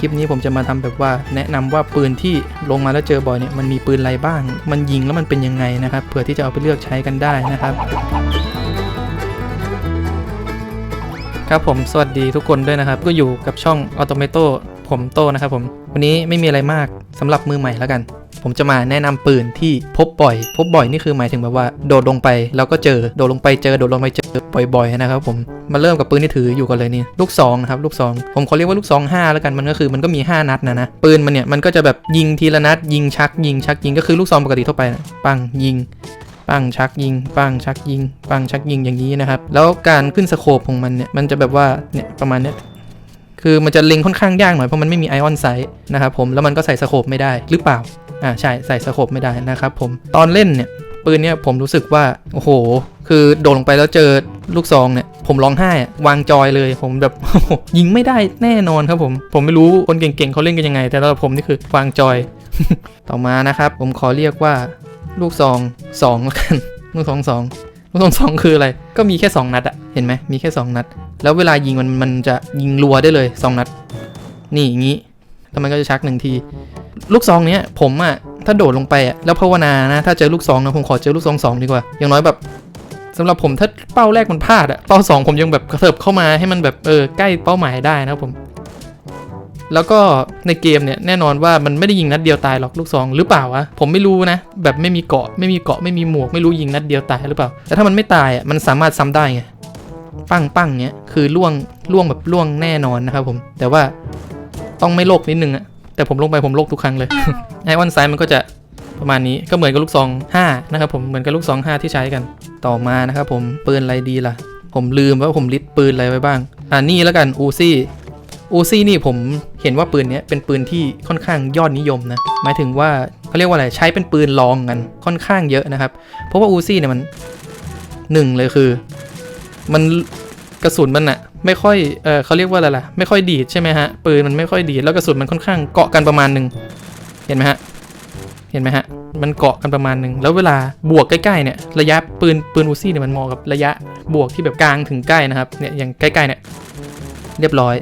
คลิปนี้ผมจะมาทำแบบว่าแนะนำว่าปืนที่ลงมาแล้วเจอบ่อยเนี่ยมันมีปืนอะไรบ้าง มันยิงแล้วมันเป็นยังไงนะครับเผื่อที่จะเอาไปเลือกใช้กันได้นะครับครับผมสวัสดีทุกคนด้วยนะครับ ก็อยู่กับช่อง Automato ผมโตนะครับผมวันนี้ไม่มีอะไรมากสำหรับมือใหม่แล้วกัน ผมจะมาแนะนำปืนที่พบบ่อย พบบ่อยนี่คือหมายถึงแบบว่า โดดลงไปแล้วก็เจอโดดลงไปเจอโดดลงไปเจอ บ่อยๆนะครับผมมาเริ่มกับปืนที่ถืออยู่กันเลยนี่ลูกซองนะครับลูกซองผมขอเรียกว่าลูกซอง5แล้วกันมันก็คือมันก็มี 5 นัดนะนะปืนมันเนี่ยมันก็จะแบบยิงทีละนัดยิงชัก ยิงชักยิงก็คือลูกซองปกติทั่วไปนะปังยิงปังชักยิงปังชักยิงปังชักยิงอย่างนี้นะครับแล้วการขึ้นสโคปของมันเนี่ยมันจะแบบว่าเนี่ยประมาณเนี้ยคือมันจะเล็งค่อนข้างยากหน่อยเพราะมันไม่มีไอออนไซต์นะครับผมแล้วมันก็ใส่สโคปไม่ได้หรือเปล่าอ่าใช่ใส่สโคปไม่ได้นะครับผมตอนเล่นเนี่ย ปืนเนี่ยผมรู้สึกว่าโอ้โห คือโดดลงไปแล้วเจอลูกซองเนี่ยผมร้องไห้อะวางจอยเลย ผมแบบยิงไม่ได้แน่นอนครับผม ผมไม่รู้คนเก่งๆเขาเล่นกันยังไง แต่สำหรับผมนี่คือวางจอย ต่อมานะครับ ผมขอเรียกว่าลูกซองสองแล้วกันลูกซองสองลูกซองสองคืออะไร ก็มีแค่ 2 นัดอะเห็นไหมมีแค่ 2 นัด แล้วเวลายิงมันมันจะยิงรัวได้เลย 2 นัด นี่อย่างนี้ แล้วมันก็จะชักหนึ่งที ลูกซองเนี้ยผมอะถ้าโดดลงไปอะแล้วภาวนานะ ถ้าเจอลูกซองนะผมขอเจอลูกซองสองดีกว่า อย่างน้อยแบบสำหรับผมถ้าเป้าแรกมันพลาดอะเป้าสองผมยังแบบกระเถิบเข้ามาให้มันแบบเออใกล้เป้าหมายได้นะครับผม แล้วก็ในเกมเนี่ยแน่นอนว่ามันไม่ได้ยิงนัดเดียวตายหรอกลูกซองหรือเปล่าวะผมไม่รู้นะ แบบไม่มีเกาะไม่มีเกาะไม่มีหมวกไม่รู้ยิงนัดเดียวตายหรือเปล่า แต่ถ้ามันไม่ตายอะมันสามารถซ้ำได้ไงปั้งปั้งเนี้ยคือล่วงล่วงแบบล่วงแน่นอนนะครับผม แต่ว่า ต้องไม่โลกนิดนึงอะแต่ผมลงไปผมโลกทุกครั้งเลยไอออนไซด์มันก็จะประมาณนี้ก็เหมือนกับลูกซอง5นะครับผมเหมือนกับลูกซอง5ที่ใช้กันต่อมานะครับผมปืนอะไรดีล่ะ ผมลืมว่าผมลิสต์ปืนอะไรไว้บ้างอ่านี่แล้วกันอูซี่อูซี่นี่ผมเห็นว่าปืนนี้เป็นปืนที่ค่อนข้างยอดนิยมนะหมายถึงว่าเขาเรียกว่าอะไรใช้เป็นปืนลองกันค่อนข้างเยอะนะครับ เพราะว่าอูซี่เนี่ยมันหนึ่งเลยคือ มันกระสุนมันอะ ไม่ค่อยเออเขาเรียกว่าอะไรล่ะไม่ค่อยดีดใช่ไหมฮะปืนมันไม่ค่อยดีดแล้วกระสุนมันค่อนข้างเกาะกันประมาณหนึ่งเห็นไหมฮะเห็นไหมฮะมันเกาะกันประมาณหนึ่งแล้วเวลาบวกใกล้ๆเนี่ยระยะปืนปืนอูซี่เนี่ยมันเหมาะกับระยะบวกที่แบบกลางถึงใกล้นะครับเนี่ยอย่างใกล้ๆเนี่ยเรียบร้อย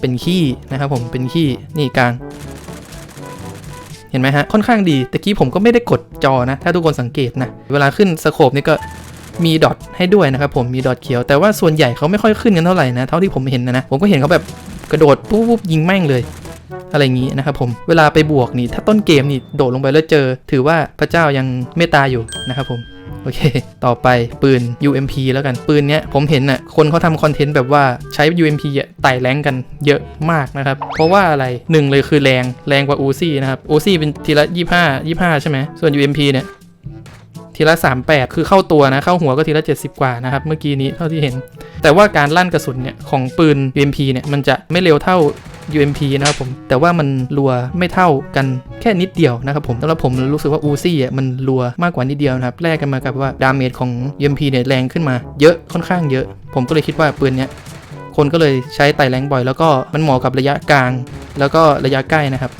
เป็นขี้นะครับผมเป็นขี้นี่กลางเห็นไหมฮะค่อนข้างดีตะกี้ผมก็ไม่ได้กดจอนะ ถ้าทุกคนสังเกตนะ เวลาขึ้นสโคปนี่ก็ มีดอทให้ด้วยนะครับผมมีดอทเขียวแต่ว่าส่วนใหญ่เขาไม่ค่อยขึ้นกันเท่าไหร่นะเท่าที่ผมเห็นนะนะผมก็เห็นเขาแบบกระโดดปุ๊บปุ๊บยิงแม่งเลยอะไรอย่างนี้นะครับผม เวลาไปบวกนี่ ถ้าต้นเกมนี่โดดลงไปแล้วเจอ ถือว่าพระเจ้ายังเมตตาอยู่นะครับผม โอเค ต่อไปปืน UMP แล้วกัน ปืนเนี้ยผมเห็นน่ะ คนเขาทำคอนเทนต์แบบว่าใช้ UMP อะไต่แรงกันเยอะมากนะครับ เพราะว่าอะไรหนึ่งเลยคือแรง แรงกว่า Uzi นะครับ Uzi เป็นทีละ 25 25 ใช่ไหม ส่วน UMP เนี่ย ทีละ 38 คือเข้าตัวนะ เข้าหัวก็ทีละ 70 กว่านะครับ เมื่อกี้นี้เท่าที่เห็น แต่ว่าการลั่นกระสุนเนี่ย ของปืน UMP เนี่ย มันจะไม่เร็วเท่า UMP นะครับผม แต่ว่ามันรัวไม่เท่ากันแค่นิดเดียวนะครับผมสำหรับผมรู้สึกว่า Uzi อะมันรัวมากกว่านิดเดียวนะครับ แลกกันมากับว่าดาเมจของ UMP เนี่ยแรงขึ้นมาเยอะค่อนข้างเยอะ ผมก็เลยคิดว่าปืนเนี้ยคนก็เลยใช้ไต่แรงบ่อย แล้วก็มันเหมาะกับระยะกลาง แล้วก็ระยะใกล้นะครับ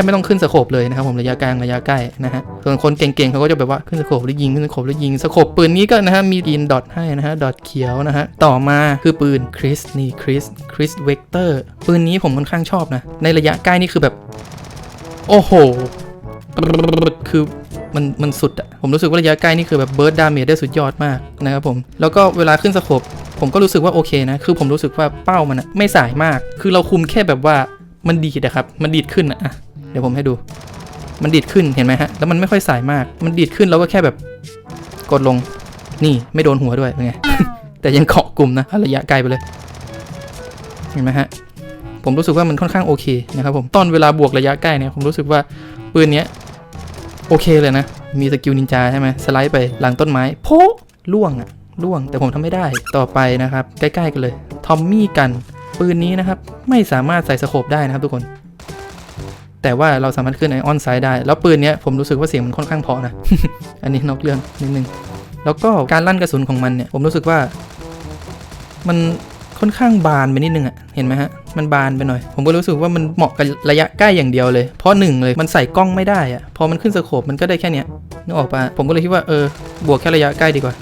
บไม่ต้องขึ้นสโคปเลยนะครับผมระยะกลางระยะใกล้นะฮะส่วนคนเก่งๆเขาก็จะแบบว่าขึ้นสโคปแล้วยิงขึ้นสโคปแล้วยิงสโคปปืนนี้ก็นะฮะมีกินดอทให้นะฮะดอทเขียวนะฮะต่อมาคือปืนคริสนี่คริสคริสเวกเตอร์ปืนนี้ผมค่อนข้างชอบนะในระยะใกล้นี่คือแบบ โอ้โหคือมันมันสุดอะผมรู้สึกว่าระยะใกล้นี่คือแบบเบิร์ดดาเมจได้สุดยอดมากนะครับผม แล้วก็เวลาขึ้นสโคปผมก็รู้สึกว่าโอเคนะ คือผมรู้สึกว่าเป้ามันอะไม่สายมาก คือเราคุมแค่แบบว่ามันดีดอะครับ มันดีดขึ้นอะ ดี๋ยวผมให้ดู มันดีดขึ้นเห็นไหมฮะ แล้วมันไม่ค่อยสายมาก มันดีดขึ้นแล้วก็แค่แบบกดลง นี่ไม่โดนหัวด้วยเป็นไง แต่ยังเกาะกลุ่มนะระยะไกลไปเลย เห็นไหมฮะ ผมรู้สึกว่ามันค่อนข้างโอเคนะครับผม ตอนเวลาบวกระยะใกล้เนี่ยผมรู้สึกว่าปืนเนี้ยโอเคเลยนะ มีสกิลนินจาใช่ไหมสไลด์ไปหลังต้นไม้โพะล่วงอะล่วงแต่ผมทำไม่ได้ต่อไปนะครับ ใกล้ ๆ กันเลย ทอมมี่กัน ปืนนี้นะครับ ไม่สามารถใส่สโคปได้นะครับทุกคน แต่ว่าเราสามารถขึ้นไอออนไซด์ได้ แล้วปืนเนี้ยผมรู้สึกว่าเสียงมันค่อนข้างเพอนะ อันนี้นอกเรื่องนิดนึง แล้วก็การลั่นกระสุนของมันเนี่ยผมรู้สึกว่า มันค่อนข้างบานไปนิดนึงอะเห็นไหมฮะ มันบานไปหน่อย ผมก็รู้สึกว่ามันเหมาะกับระยะใกล้อย่างเดียวเลย เพราะหนึ่งเลยมันใส่กล้องไม่ได้อะพอมันขึ้นสโคปมันก็ได้แค่เนี้ยนึกออกปะผมก็เลยคิดว่าเออบวกแค่ระยะใกล้ดีกว่า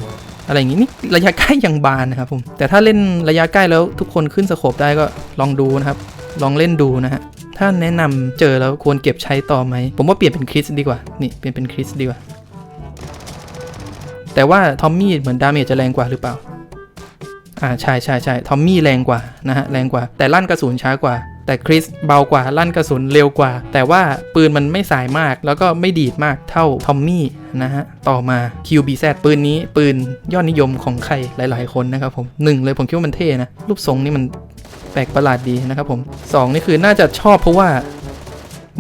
อะไรอย่างงี้นี่ระยะใกล้ยังบานนะครับผมแต่ถ้าเล่นระยะใกล้แล้วทุกคนขึ้นสโคปได้ก็ลองดูนะครับ ลองเล่นดูนะฮะ ถ้าแนะนำเจอแล้วควรเก็บใช้ต่อไหม ผมว่าเปลี่ยนเป็นคริสดีกว่า นี่เปลี่ยนเป็นคริสดีกว่า แต่ว่าทอมมี่เหมือนดาเมจจะแรงกว่าหรือเปล่า อ่าใช่ใช่ใช่ทอมมี่แรงกว่านะฮะแรงกว่า แต่ลั่นกระสุนช้ากว่า แต่คริสเบากว่าลั่นกระสุนเร็วกว่า แต่ว่าปืนมันไม่สายมากแล้วก็ไม่ดีดมากเท่าทอมมี่นะฮะ ต่อมา QBZ ปืนนี้ปืนยอดนิยมของใครหลาย ๆ คนนะครับผมหนึ่งเลยผมคิดว่ามันเท่นะรูปทรงนี่มัน แปลกประหลาดดีนะครับผมสองนี่คือน่าจะชอบเพราะว่า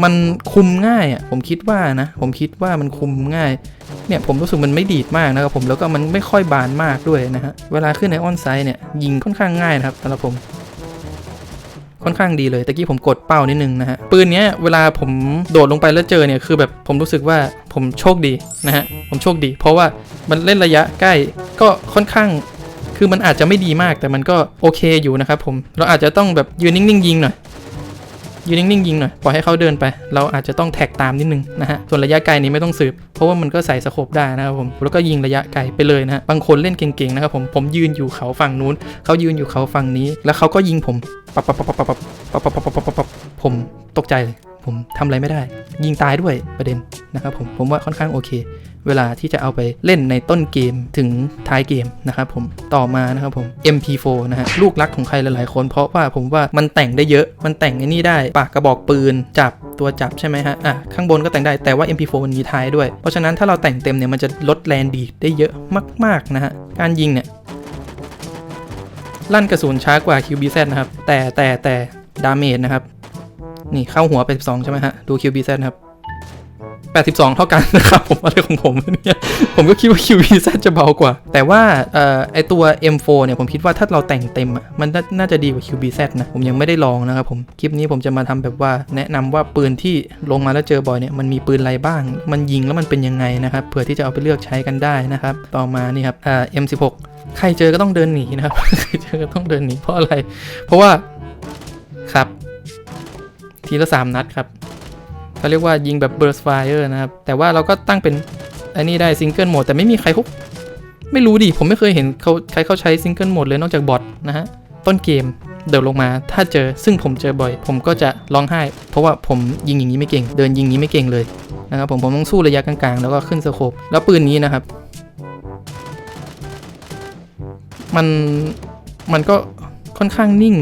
มันคุมง่ายอะผมคิดว่านะ ผมคิดว่ามันคุมง่าย เนี่ยผมรู้สึกมันไม่ดีดมากนะครับผมแล้วก็มันไม่ค่อยบานมากด้วยนะฮะเวลาขึ้นในออนไซต์เนี่ยยิงค่อนข้างง่ายนะครับสำหรับผมค่อนข้างดีเลยตะกี้ผมกดเป้านิดนึงนะฮะปืนเนี้ยเวลาผมโดดลงไปแล้วเจอเนี่ยคือแบบผมรู้สึกว่าผมโชคดีนะฮะผมโชคดี เพราะว่ามันเล่นระยะใกล้ก็ค่อนข้าง คือมันอาจจะไม่ดีมากแต่มันก็โอเคอยู่นะครับผม เราอาจจะต้องแบบยืนนิ่งๆยิงหน่อยยืนนิ่งๆยิงหน่อยปล่อยให้เขาเดินไป เราอาจจะต้องแท็กตามนิดนึงนะฮะส่วนระยะไกลนี้ไม่ต้องสืบ เพราะว่ามันก็ใส่สโคปได้นะครับผมแล้วก็ยิงระยะไกลไปเลยนะฮะบางคนเล่นเก่งๆนะครับผมผมยืนอยู่เขาฝั่งนู้นเขายืนอยู่เขาฝั่งนี้ แล้วเขาก็ยิงผมปับปับปับปับปับปับปับปับปับปับปับปับผมตกใจเลย ผมทำอะไรไม่ได้ ยิงตายด้วยประเด็นนะครับผมผมว่าค่อนข้างโอเค เวลาที่จะเอาไปเล่นในต้นเกมถึงท้ายเกมนะครับผมต่อมานะครับผม MP4 นะฮะลูกรักของใครหลายๆ คนเพราะว่าผมว่ามันแต่งได้เยอะมันแต่งไอ้นี่ได้ปากกระบอกปืนจับตัวจับใช่ไหมฮะอะข้างบนก็แต่งได้แต่ว่า MP4 มันมีท้ายด้วย เพราะฉะนั้นถ้าเราแต่งเต็มเนี่ยมันจะลดแรงดีดได้เยอะมากๆนะฮะการยิงเนี่ยลั่นกระสุนช้ากว่า QBZ นะครับ แต่แต่แต่ดาเมจนะครับ นี่เข้าหัวไป12ใช่ไหมฮะ ดู QBZ ครับ 82 เท่ากันนะครับ ผมอะไรของผมเนี่ย ผมก็คิดว่า QBZ จะเบากว่า แต่ว่าออไอตัว M4 เนี่ย ผมคิดว่าถ้าเราแต่งเต็มมันน่าจะดีกว่า QBZ นะ ผมยังไม่ได้ลองนะครับผม คลิปนี้ผมจะมาทำแบบว่าแนะนำว่าปืนที่ลงมาแล้วเจอบ่อยเนี่ย มันมีปืนอะไรบ้าง มันยิงแล้วมันเป็นยังไงนะครับ เผื่อที่จะเอาไปเลือกใช้กันได้นะครับ ต่อมานี่ครับ M16 ใครเจอก็ต้องเดินหนีนะครับ ใครเจอก็ต้องเดินหนีเพราะอะไร เพราะว่า ทีละสามนัดครับเขาเรียกว่ายิงแบบ burst fire นะครับ แต่ว่าเราก็ตั้งเป็นอันนี้ได้ซิงเกิลโหมดแต่ไม่มีใครเขาไม่รู้ดิ ผมไม่เคยเห็นเขาใครเขาใช้ซิงเกิลโหมดเลยนอกจากบอทนะฮะ ต้นเกมเดินลงมาถ้าเจอซึ่งผมเจอบ่อย ผมก็จะร้องไห้ เพราะว่าผมยิงอย่างนี้ไม่เก่ง เดินยิงอย่างนี้ไม่เก่งเลยนะครับผมผมต้องสู้ระยะกลางๆ แล้วก็ขึ้นสโคปแล้วปืนนี้นะครับ มันมันก็ค่อนข้างนิ่ง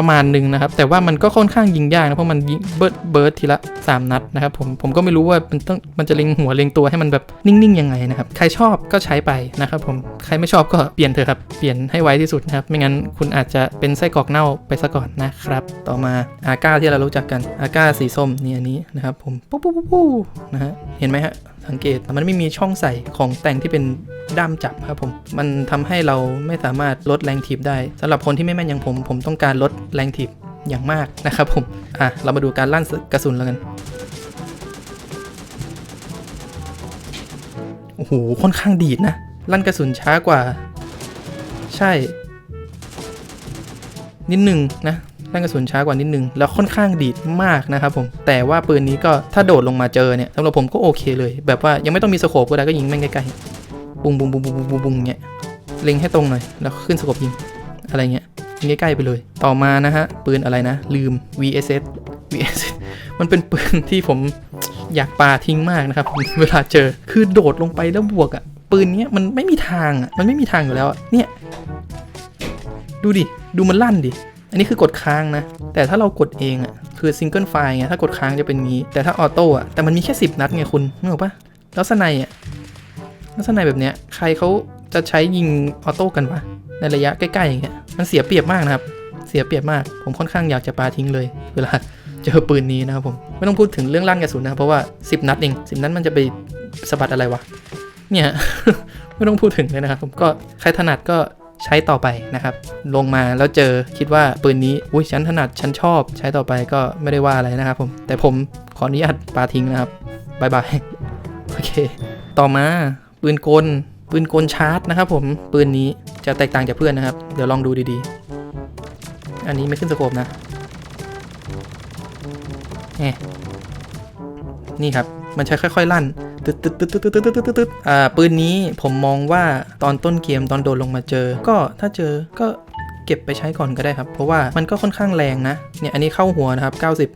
ประมาณหนึ่งนะครับ แต่ว่ามันก็ค่อนข้างยิงยากนะเพราะมันยิงเบิร์ดเบิร์ดทีละ 3 นัดนะครับผมผมก็ไม่รู้ว่ามันต้องมันจะเล็งหัวเล็งตัวให้มันแบบนิ่งๆยังไงนะครับใครชอบก็ใช้ไปนะครับผมใครไม่ชอบก็เปลี่ยนเถอะครับเปลี่ยนให้ไวที่สุดนะครับไม่งั้นคุณอาจจะเป็นไส้กรอกเน่าไปซะก่อนนะครับต่อมาอาก้าที่เรารู้จักกันอาก้าสีส้มนี่อันนี้นะครับผมปุ๊บปุ๊บปุ๊บปุ๊บนะฮะเห็นไหมฮะ สังเกตมันไม่มีช่องใส่ของแต่งที่เป็นด้ามจับครับผม มันทำให้เราไม่สามารถลดแรงถีบได้สำหรับคนที่ไม่แม่นอย่างผม ผมต้องการลดแรงถีบอย่างมากนะครับผม อะ เรามาดูการลั่นกระสุนแล้วกัน โอ้โห ค่อนข้างดีดนะ ลั่นกระสุนช้ากว่า ใช่ นิดหนึ่งนะ ลั่นกระสุนช้ากว่านิดนึง แล้วค่อนข้างดีดมากนะครับผม แต่ว่าปืนนี้ก็ถ้าโดดลงมาเจอเนี่ยสำหรับผมก็โอเคเลย แบบว่ายังไม่ต้องมีสโคปก็ได้ก็ยิงแม่งใกล้ๆบุงบุงบุงบุงบุงบุงบุงเนี่ยเล็งให้ตรงหน่อยแล้วขึ้นสโคปยิงอะไรเงี้ยยิงใกล้ๆไปเลย ต่อมานะฮะปืนอะไรนะ ลืม VSS VSS มันเป็นปืนที่ผมอยากปาทิ้งมากนะครับเวลาเจอคือโดดลงไปแล้วบวกอะ่ะปืนเนี้ยมันไม่มีทางอะ่ะมันไม่มีทางอยู่แล้วอะเนี่ยดูดิ ดูมันลั่นดิ อันนี้คือกดค้างนะ แต่ถ้าเรากดเองอะ่ะคือซิงเกิลไฟล์ไงถ้ากดค้างจะเป็นงี้ แต่ถ้าออโต้อะแต่มันมีแค่ 10 นัดไงคุณนึกออกปะแล้วสไนอะแล้วสไนแบบเนี้ยใครเขาจะใช้ยิงออโต้กันวะในระยะใกล้ๆอย่างเงี้ยมันเสียเปรียบมากนะครับ เสียเปรียบมากผมค่อนข้างอยากจะปาทิ้งเลย เวลาเจอปืนนี้นะครับผมไม่ต้องพูดถึงเรื่องลั่นกระสุนนะเพราะว่า 10 นัดเอง10 นัดมันจะไปสะบัดอะไรวะเนี่ยไม่ต้องพูดถึงเลยนะครับผมก็ใครถนัดก็ ใช้ต่อไปนะครับ ลงมาแล้วเจอคิดว่าปืนนี้อุ้ยฉันถนัดฉันชอบ ใช้ต่อไปก็ไม่ได้ว่าอะไรนะครับผม แต่ผมขออนุญาตปาทิ้งนะครับบายบายโอเค ต่อมาปืนกลปืนกลชาร์จนะครับผมปืนนี้จะแตกต่างจากเพื่อนนะครับ เดี๋ยวลองดูดีๆ อันนี้ไม่ขึ้นสโคปนะนี่ครับ มันใช้ค่อย ๆ ลั่น ตึ๊ดตึ๊ดตึ๊ดตึ๊ดตึ๊ดตึ๊ดตึ๊ดตึ๊ดอ่าปืนนี้ผมมองว่าตอนต้นเกมตอนโดนลงมาเจอ ก็ถ้าเจอก็เก็บไปใช้ก่อนก็ได้ครับ เพราะว่ามันก็ค่อนข้างแรงนะ เนี่ยอันนี้เข้าหัวนะครับ 90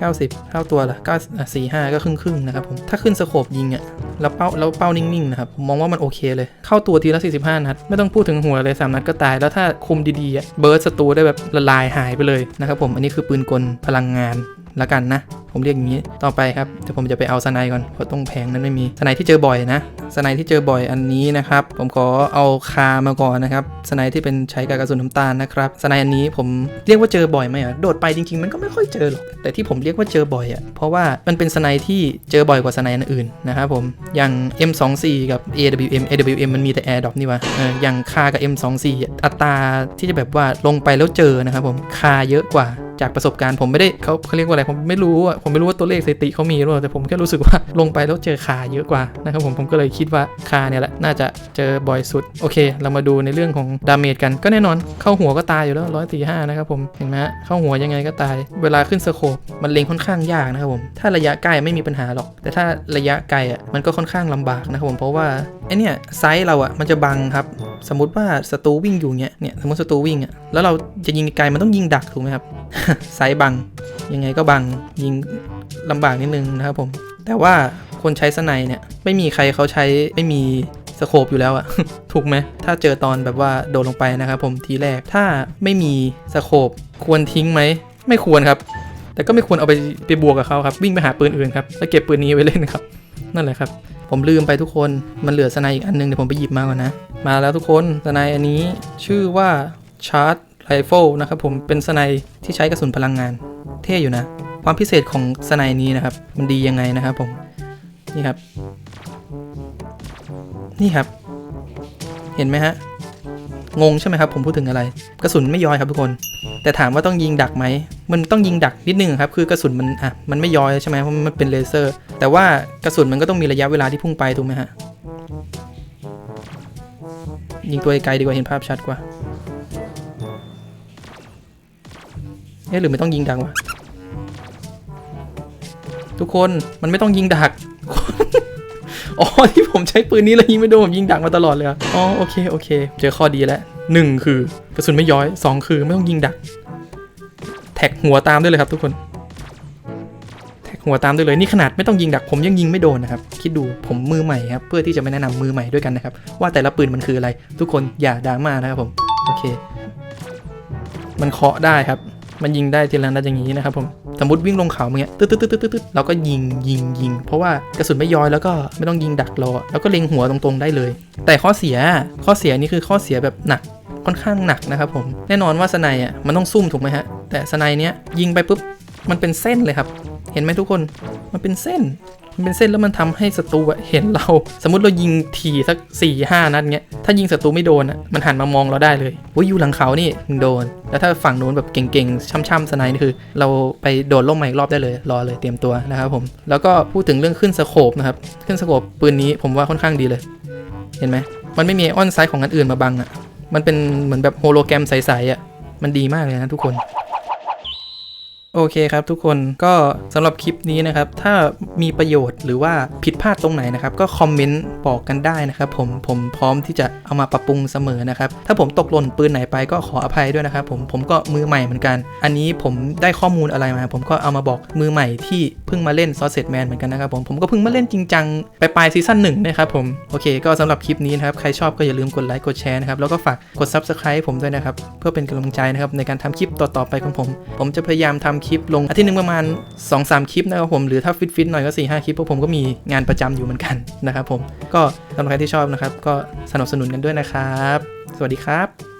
90 เข้าตัวละ9อะ45 ก็ครึ่งครึ่งนะครับผม ถ้าขึ้นสโคปยิงอะ่ะแล้วเป้าแล้วเป้านิ่งๆนะครับมองว่ามันโอเคเลย เข้าตัวทีละ 45 นัด ไม่ต้องพูดถึงหัวเลย 3 นัดก็ตาย แล้วถ้าคุมดีๆเบิร์ดศัตรูได้แบบละลายหายไปเลยนะครับผม อันนี้คือปืนกลพลังงาน ละกันนะ ผมเรียกอย่างนี้ต่อไปครับเดี๋ยวผมจะไปเอาสไนด์ก่อนเพราะตรงแผงนั้นไม่มีสไนด์ที่เจอบ่อยนะสไนด์ที่เจอบ่อยอันนี้นะครับ ผมขอเอาคามาก่อนนะครับสไนด์ที่เป็นใช้กับกระสุนน้ำตาลนะครับสไนด์อันนี้ผมเรียกว่าเจอบ่อยไหมอะโดดไปจริงๆ มันก็ไม่ค่อยเจอหรอกแต่ที่ผมเรียกว่าเจอบ่อยอะเพราะว่ามันเป็นสไนด์ที่เจอบ่อยกว่าสไนด์อันอื่นนะครับผมอย่าง M24 กับ AWM AWM มันมีแต่ Air Drop นี่วะเอออย่างคากับ M24 อัตราที่จะแบบว่าลงไปแล้วเจอนะครับผมคาเยอะกว่า จากประสบการณ์ผมไม่ได้เขาเขาเรียกว่าอะไรผมไม่รู้อะผมไม่รู้ว่าตัวเลขสถิติเขามีหรือเปล่าแต่ผมแค่รู้สึกว่าลงไปแล้วเจอคาเยอะกว่านะครับผมผมก็เลยคิดว่าคาเนี่ยแหละน่าจะเจอบ่อยสุดโอเค เรามาดูในเรื่องของดาเมจกันก็แน่นอนเข้าหัวก็ตายอยู่แล้วร้อยสี่ห้านะครับผมเห็นไหมเข้าหัวยังไงก็ตาย เวลาขึ้นสโคปมันเล็งค่อนข้างยากนะครับผมถ้าระยะใกล้ไม่มีปัญหาหรอก แต่ถ้าระยะไกลอะมันก็ค่อนข้างลำบากนะครับผมเพราะว่าไอเนี่ยไซส์เราอะมันจะบังครับ สมมติว่าศัตรูวิ่งอยู่เงี้ยเนี่ยสมมติศัตรูวิ่งอะแล้วเราจะยิงไกลมันต้องยิงดักถูกไหมครับ ไซส์บัง ยังไงก็บังยิงลำบากนิดนึงนะครับผม แต่ว่าคนใช้สไนด์เนี่ย ไม่มีใครเขาใช้ไม่มีสโคปอยู่แล้วอะถูกไหม ถ้าเจอตอนแบบว่าโดดลงไปนะครับผมทีแรกถ้าไม่มีสโคปควรทิ้งไหม ไม่ควรครับ แต่ก็ไม่ควรเอาไปไปบวกกับเขาครับ วิ่งไปหาปืนอื่นครับแล้วเก็บปืนนี้ไว้เล่นครับ นั่นแหละครับ ผมลืมไปทุกคนมันเหลือสไนด์อีกอันนึงเดี๋ยวผมไปหยิบมาก่อนนะ มาแล้วทุกคนสไนด์อันนี้ชื่อว่าชาร์จ ไรเฟิลนะครับผมเป็นสไนด์ที่ใช้กระสุนพลังงาน เท่อยู่นะ ความพิเศษของสไนด์นี้นะครับ มันดียังไงนะครับผม นี่ครับ นี่ครับ เห็นไหมฮะ งงใช่ไหมครับ ผมพูดถึงอะไร กระสุนไม่ย้อยครับทุกคน แต่ถามว่าต้องยิงดักไหม มันต้องยิงดักนิดนึงครับ คือกระสุนมันอะ มันไม่ย้อยใช่ไหมเพราะมันเป็นเลเซอร์ แต่ว่ากระสุนมันก็ต้องมีระยะเวลาที่พุ่งไปถูกไหมฮะ ยิงตัวไกลดีกว่าเห็นภาพชัดกว่า เอ๊ะหรือไม่ต้องยิงดักวะทุกคนมันไม่ต้องยิงดักอ๋อที่ผมใช้ปืนนี้แล้วยิงไม่โดนผมยิงดักมาตลอดเลยอ๋อโอเคโอเค เจอข้อดีแล้วหนึ่งคือกระสุนไม่ย้อยสองคือไม่ต้องยิงดัก แท็กหัวตามด้วยเลยครับทุกคน แท็กหัวตามด้วยเลยนี่ขนาดไม่ต้องยิงดัก ผมยังยิงไม่โดนนะครับ คิดดูผมมือใหม่ครับเพื่อที่จะมาแนะนำมือใหม่ด้วยกันนะครับ ว่าแต่ละปืนมันคืออะไร ทุกคนอย่าดราม่านะครับผมโอเค มันเคาะได้ครับ มันยิงได้ทีละนัดอย่างนี้นะครับผม สมมติวิ่งลงเขาเงี้ยตึ๊ดตึ๊ดตึ๊ดตึ๊ดตึ๊ดเราก็ยิงยิงยิง เพราะว่ากระสุนไม่ย้อยแล้วก็ไม่ต้องยิงดักรอแล้วก็เล็งหัวตรงๆได้เลย แต่ข้อเสียข้อเสียนี่คือข้อเสียแบบหนักค่อนข้างหนักนะครับผม แน่นอนว่าสไนอะมันต้องซุ่มถูกไหมฮะ แต่สไนเนี้ยยิงไปปุ๊บมันเป็นเส้นเลยครับ เห็นไหมทุกคน มันเป็นเส้น มันเป็นเส้นแล้วมันทำให้ศัตรูเห็นเรา สมมติเรายิงทีสัก4ี่ห้านัดเงี้ย ถ้ายิงศัตรูไม่โดนอะ มันหันมามองเราได้เลยว่าอยู่หลังเขานี่มึงโดน แล้วถ้าฝั่งนู้นแบบเก่งๆ ช่ำๆสไนนี่คือ เราไปโดดล่มใหม่อีกรอบได้เลย รอเลยเตรียมตัวนะครับผม แล้วก็พูดถึงเรื่องขึ้นสโคปนะครับ ขึ้นสโคปปืนนี้ผมว่าค่อนข้างดีเลย เห็นไหม มันไม่มีออนไซด์ของอันอื่นมาบังอะ มันเป็นเหมือนแบบโฮโลแกรมใสๆอะ มันดีมากเลยนะทุกคน โอเคครับทุกคนก็สำหรับคลิปนี้นะครับ ถ้ามีประโยชน์หรือว่าผิดพลาดตรงไหนนะครับ ก็คอมเมนต์บอกกันได้นะครับผมผมพร้อมที่จะเอามาปรับปรุงเสมอนะครับ ถ้าผมตกหล่นปืนไหนไปก็ขออภัยด้วยนะครับผมผมก็มือใหม่เหมือนกัน อันนี้ผมได้ข้อมูลอะไรมา ผมก็เอามาบอกมือใหม่ที่เพิ่งมาเล่นซอสเซตแมนเหมือนกันนะครับผมผมก็เพิ่งมาเล่นจริงจังไปปลายซีซั่นหนึ่งนะครับผมโอเค ก็สำหรับคลิปนี้นะครับใครชอบก็อย่าลืมกดไลค์กดแชร์นะครับแล้วก็ฝากกด Subscribe ผมด้วยนะครับเพื่อเป็นกำลังใจนะครับในการทำคลิปต่อๆไปของผม ผมจะพยายามทำคลิปลงอาทิตย์หนึงประมาณ 2-3 คลิปนะครับผมหรือถ้าฟิตๆหน่อยก็ 4-5 คลิปเพราะผมก็มีงานประจำอยู่เหมือนกันนะครับผมก็สำหรับใครที่ชอบนะครับก็สนับสนุนกันด้วยนะครับ สวัสดีครับ